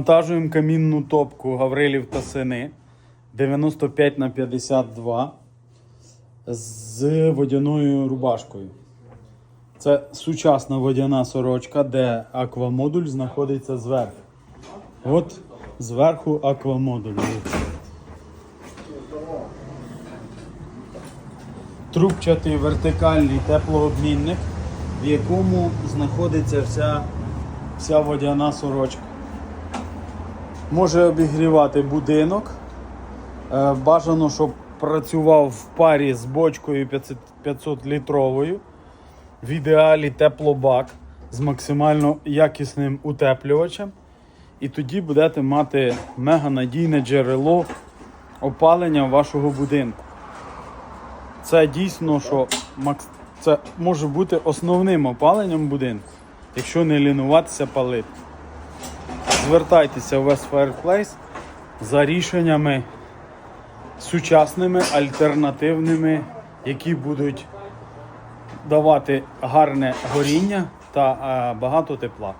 Монтажуємо камінну топку Гаврилів та сини 95 на 52 з водяною рубашкою. Це сучасна водяна сорочка, де аквамодуль знаходиться зверху. От зверху аквамодуль. Трубчатий вертикальний теплообмінник, в якому знаходиться вся, вся водяна сорочка. Може обігрівати будинок. Е, Бажано, щоб працював в парі з бочкою 500 літровою. В ідеалі теплобак з максимально якісним утеплювачем. І тоді будете мати мега надійне джерело опалення вашого будинку. Це дійсно, що це може бути основним опаленням будинку, якщо не лінуватися палити. Звертайтеся в West Fireplace за рішеннями сучасними, альтернативними, які будуть давати гарне горіння та е, багато тепла.